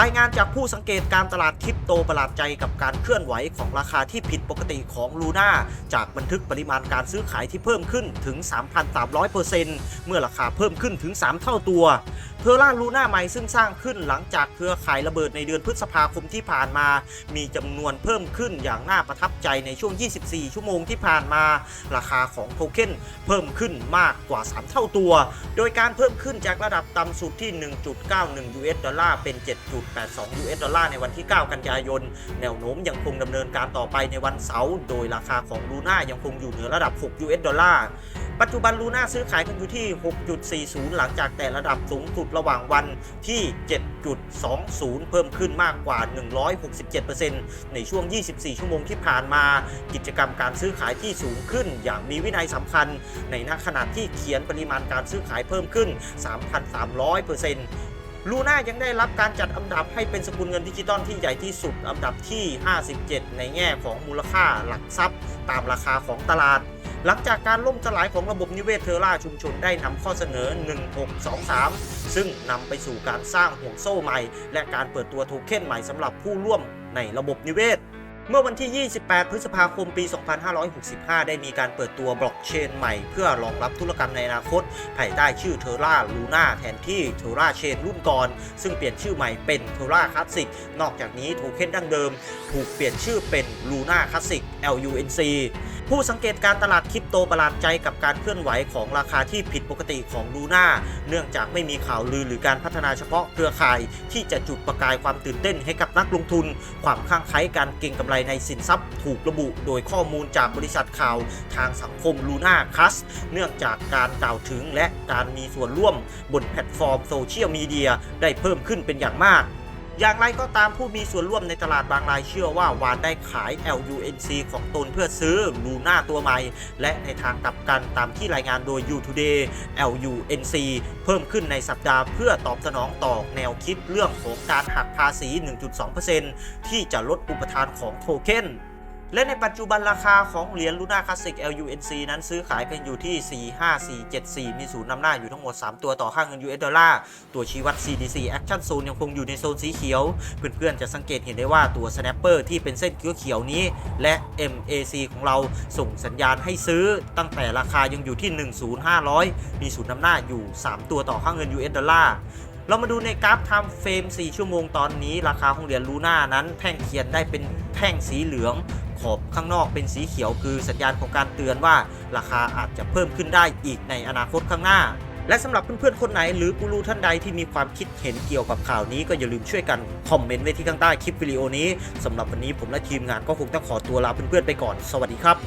รายงานจากผู้สังเกตการตลาดคริปโตประหลาดใจกับการเคลื่อนไหวของราคาที่ผิดปกติของลูน่าจากบันทึกปริมาณการซื้อขายที่เพิ่มขึ้นถึง 3,300%เมื่อราคาเพิ่มขึ้นถึง 3 เท่าตัวเทอร่าลูน่าใหม่ซึ่งสร้างขึ้นหลังจากเครือข่ายระเบิดในเดือนพฤษภาคมที่ผ่านมา มีจำนวนเพิ่มขึ้นอย่างน่าประทับใจในช่วง 24 ชั่วโมงที่ผ่านมา ราคาของโทเค็นเพิ่มขึ้นมากกว่า 3 เท่าตัว โดยการเพิ่มขึ้นจากระดับต่ำสุดที่ 1.91 US ดอลลาร์เป็น7.82 US ดอลลาร์ในวันที่ 9 กันยายน แนวโน้มยังคงดำเนินการต่อไปในวันเสาร์โดยราคาของลูน่ายังคงอยู่เหนือระดับ 6 US ดอลลาร์ปัจจุบันลูน่าซื้อขายกันอยู่ที่ 6.40 หลังจากแต่ระดับสูงสุดระหว่างวันที่ 7.20 เพิ่มขึ้นมากกว่า 167%ในช่วง 24 ชั่วโมงที่ผ่านมา กิจกรรมการซื้อขายที่สูงขึ้น อย่างมีวินัยสำคัญ ในณขณะที่เขียนปริมาณการซื้อขายเพิ่มขึ้น 3,300% ลูน่ายังได้รับการจัดอันดับให้เป็นสกุลเงินดิจิตอลที่ใหญ่ที่สุดอันดับที่ 57 ในแง่ของมูลค่าหลักทรัพย์ ตามราคาของตลาด หลังจากการล่มสลายของระบบนิเวศเทอร่าชุมชนได้นำข้อเสนอ 1623 ซึ่งนำไปสู่การสร้างห่วงโซ่ใหม่ และการเปิดตัวโทเค็นใหม่สำหรับผู้ร่วมในระบบนิเวศ เมื่อวันที่ 28 พฤษภาคม ปี 2565 ได้มีการเปิดตัวบล็อกเชนใหม่ เพื่อรองรับธุรกรรมในอนาคต ภายใต้ชื่อเทอร่าลูน่าแทนที่เทอร่าเชนรุ่นก่อน ซึ่งเปลี่ยนชื่อใหม่เป็นเทอร่าคลาสสิกนอกจากนี้โทเค็นดั้งเดิม ถูกเปลี่ยนชื่อเป็นลูน่าคลาสสิก LUNC ผู้สังเกตการตลาดคริปโตประหลาดใจกับการเคลื่อนไหวของราคาที่ผิดปกติของลูน่าเนื่องจากไม่มีข่าวลือหรือการพัฒนาเฉพาะเครือข่าย ที่จะจุดประกายความตื่นเต้นให้กับนักลงทุน ความข้างไคล้การเก็งกำไรในสินทรัพย์ ถูกระบุโดยข้อมูลจากบริษัทข่าวทางสังคมลูน่าคัสเนื่องจากการกล่าวถึงและการมีส่วนร่วมบนแพลตฟอร์มโซเชียลมีเดียได้เพิ่มขึ้นเป็นอย่างมาก อย่างไรก็ตามผู้มีส่วนร่วมในตลาดบางรายเชื่อว่าวานได้ขาย LUNC ของตนเพื่อซื้อลูน่าตัวใหม่ และในทางกลับกันตามที่รายงานโดย u t o d a y LUNC เพิ่มขึ้นในสัปดาห์เพื่อตอบสนองต่อแนวคิดเรื่องของการหักภาษี 1.2%ที่จะลดอุปทานของโทเค็น และในปัจจุบันราคาของเหรียญลูน่าคลาสสิก LUNC นั้นซื้อขายกันอยู่ที่ 45474 มีศูนย์นำหน้าอยู่ทั้งหมด 3 ตัวต่อค่าเงิน US ดอลลาร์ ตัวชี้วัด CDC Action Zone ยังคงอยู่ในโซนสีเขียว เพื่อนๆ จะสังเกตเห็นได้ว่าตัว Snapper ที่เป็นเส้นเขียวๆนี้ และ MAC ของเราส่งสัญญาณให้ซื้อ ตั้งแต่ราคายังอยู่ที่ 10500 มีศูนย์นำหน้าอยู่ 3 ตัวต่อค่าเงิน US ดอลลาร์เรามาดูในกราฟ Time Frame 4ชั่วโมงตอนนี้ ราคาของเหรียญลูน่านั้นแท่งเขียนได้เป็นแท่งสีเหลือง ขอบข้างนอกเป็นสีเขียวคือสัญญาณของการเตือนว่า ราคาอาจจะเพิ่มขึ้นได้อีกในอนาคตข้างหน้า และสำหรับเพื่อนๆคนไหนหรือกูรูท่านใดที่มีความคิดเห็นเกี่ยวกับข่าวนี้ก็อย่าลืมช่วยกันคอมเมนต์ไว้ที่ข้างใต้คลิปวิดีโอนี้สำหรับวันนี้ผมและทีมงานก็คงต้องขอตัวลาเพื่อนๆไปก่อน สวัสดีครับ